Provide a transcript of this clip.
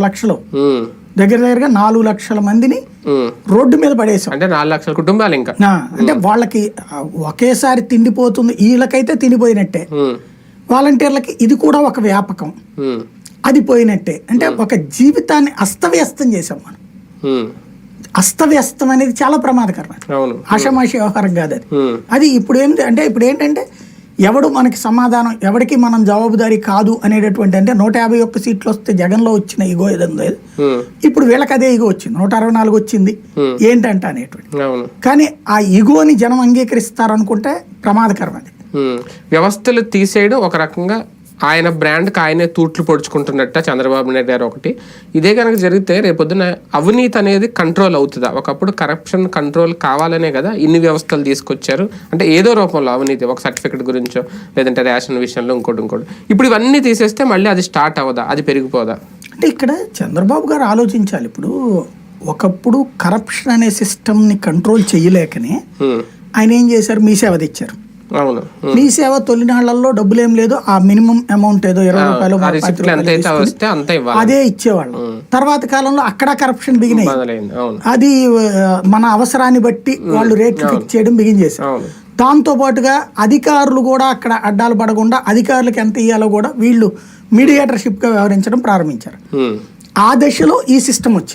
లక్షలు. దగ్గర దగ్గరగా నాలుగు లక్షల మందిని. రోడ్డు మీద పడేసాం. అంటే నాలుగు లక్షల కుటుంబాలు ఇంకా. అంటే వాళ్ళకి ఒకేసారి తిండిపోతుంది వీళ్ళకైతే తిండిపోయినట్టే ఉమ్, వాలంటీర్లకి ఇది కూడా ఒక వ్యాపకం. అది పోయినట్టే. అంటే ఒక జీవితాన్ని అస్తవ్యస్తం చేసాం మనం. అస్తవ్యస్తం అనేది చాలా ప్రమాదకరం ఆషామాషి వ్యవహారం కాదు అది అది ఇప్పుడు ఏంటి అంటే ఇప్పుడు ఏంటంటే ఎవడు మనకి సమాధానం ఎవరికి మనం జవాబుదారీ కాదు అనేటటువంటి అంటే నూట యాభై ఒక్క సీట్లు వస్తే జగన్లో వచ్చిన ఇగో ఏదందో ఇప్పుడు వీళ్ళకి అదే ఇగో వచ్చింది నూట అరవై నాలుగు వచ్చింది. ఏంటంట అనేటువంటి కానీ ఆ ఇగోని జనం అంగీకరిస్తారనుకుంటే ప్రమాదకరం అది. వ్యవస్థలు తీసేయడం ఒక రకంగా ఆయన బ్రాండ్కి ఆయనే తూట్లు పొడుచుకుంటున్నట్ట చంద్రబాబు నాయుడు గారు ఒకటి. ఇదే కనుక జరిగితే రేపొద్దున అవినీతి అనేది కంట్రోల్ అవుతుందా? ఒకప్పుడు కరప్షన్ కంట్రోల్ కావాలనే కదా ఇన్ని వ్యవస్థలు తీసుకొచ్చారు. అంటే ఏదో రూపంలో అవినీతి ఒక సర్టిఫికెట్ గురించో లేదంటే రేషన్ విషయంలో ఇంకోటి ఇంకోటి. ఇప్పుడు ఇవన్నీ తీసేస్తే మళ్ళీ అది స్టార్ట్ అవ్వదా? అది పెరిగిపోదా? అంటే ఇక్కడ చంద్రబాబు గారు ఆలోచించాలి. ఇప్పుడు ఒకప్పుడు కరప్షన్ అనే సిస్టమ్ని కంట్రోల్ చేయలేకనే. ఆయన ఏం చేశారు? మీ సేవ తెచ్చారు. అవును. మీ సేవ తొలినాళ్ళలో డబ్బులు ఏం లేదు ఆ మినిమం అమౌంట్ ఏదో ఇరవై రూపాయలు అదే ఇచ్చేవాళ్ళం. తర్వాత కాలంలో అక్కడ కరప్షన్ బిగినాయి. అది మన అవసరాన్ని బట్టి వాళ్ళు రేట్లు ఫిక్స్ చేయడం బిగిన్ చేశారు. దాంతో పాటుగా అధికారులు కూడా అక్కడ అడ్డాలు పడకుండా అధికారులకు ఎంత ఇవ్వాలో కూడా వీళ్ళు మీడియేటర్షిప్గా వ్యవహరించడం ప్రారంభించారు. ఆ దశలో ఈ సిస్టమ్ వచ్చింది.